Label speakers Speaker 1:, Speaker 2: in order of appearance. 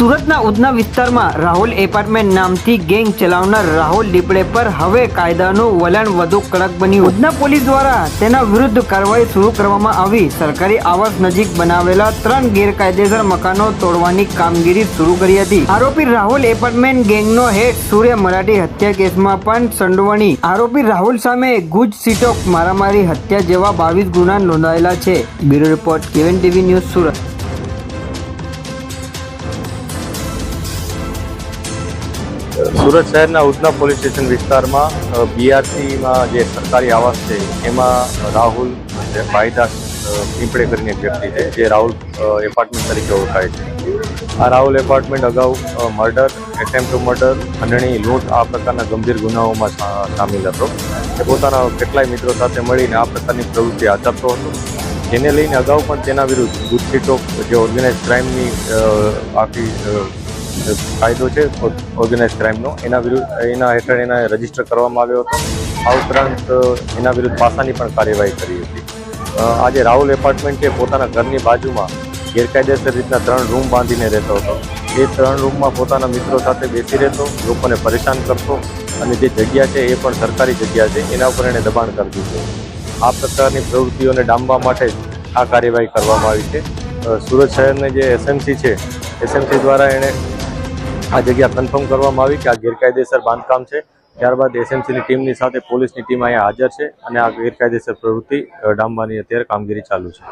Speaker 1: સુરતના ઉધના વિસ્તારમાં રાહુલ એપાર્ટમેન્ટ નામથી ગેંગ ચલાવનાર રાહુલ દીપડે પર હવે કાયદાનું વલણ વધુ કડક બન્યું. ઉધના પોલીસ દ્વારા તેના વિરુદ્ધ કાર્યવાહી શરૂ કરવામાં આવી. સરકારી આવાસ નજીક બનાવેલા ત્રણ ગેરકાયદેસર મકાનો તોડવાની કામગીરી શરૂ કરી હતી. આરોપી રાહુલ એપાર્ટમેન્ટ ગેંગનો હેડ સૂર્ય મરાઠી હત્યા કેસમાં પણ સંડોવણી. આરોપી રાહુલ સામે ગુજ સીટોક મારામારી, હત્યા જેવા બાવીસ ગુના નોંધાયેલા છે. બ્યુરો રિપોર્ટ કેવન ટીવી ન્યૂઝ સુરત.
Speaker 2: સુરત શહેરના ઉધના પોલીસ સ્ટેશન વિસ્તારમાં બીઆરસીમાં જે સરકારી આવાસ છે, એમાં રાહુલ ભાઈદાસ પીંપડે કરીને એક વ્યક્તિ છે, જે રાહુલ એપાર્ટમેન્ટ તરીકે ઓળખાય છે. આ રાહુલ એપાર્ટમેન્ટ અગાઉ મર્ડર એટેમ્પ ટુ મર્ડર ખંડણી, લૂંટ આ પ્રકારના ગંભીર ગુનાઓમાં સામેલ હતો. તે પોતાના કેટલાય મિત્રો સાથે મળીને આ પ્રકારની પ્રવૃત્તિ આચરતો હતો. જેને લઈને અગાઉ પણ તેના વિરુદ્ધ ગુજસીટો જે ઓર્ગેનાઇઝ ક્રાઇમની આખી કાયદો છે ઓર્ગેનાઇઝ ક્રાઇમનો એના વિરુદ્ધ, એના હેઠળ એના રજિસ્ટર કરવામાં આવ્યો હતો. આ ઉપરાંત એના વિરુદ્ધ પાસાની પણ કાર્યવાહી કરી હતી. આજે રાહુલ એપાર્ટમેન્ટ પોતાના ઘરની બાજુમાં ગેરકાયદેસર રીતના ત્રણ રૂમ બાંધીને રહેતો હતો. એ ત્રણ રૂમમાં પોતાના મિત્રો સાથે બેસી રહેતો, લોકોને પરેશાન કરતો અને જે જગ્યા છે એ પણ સરકારી જગ્યા છે, એના ઉપર એણે દબાણ કરી દીધું. આ પ્રકારની પ્રવૃત્તિઓને ડામવા માટે આ કાર્યવાહી કરવામાં આવી છે. સુરત શહેરને જે એસએમસી છે એસએમસી દ્વારા એણે આ જગ્યા કન્ફર્મ કરવામાં આવી કે આ ગેરકાયદેસર બાંધકામ છે. ત્યારબાદ એસએમસીની ટીમની સાથે પોલીસની ટીમ અહીંયા હાજર છે અને આ ગેરકાયદેસર પ્રવૃત્તિ ડામવાની અત્યારે કામગીરી ચાલુ છે.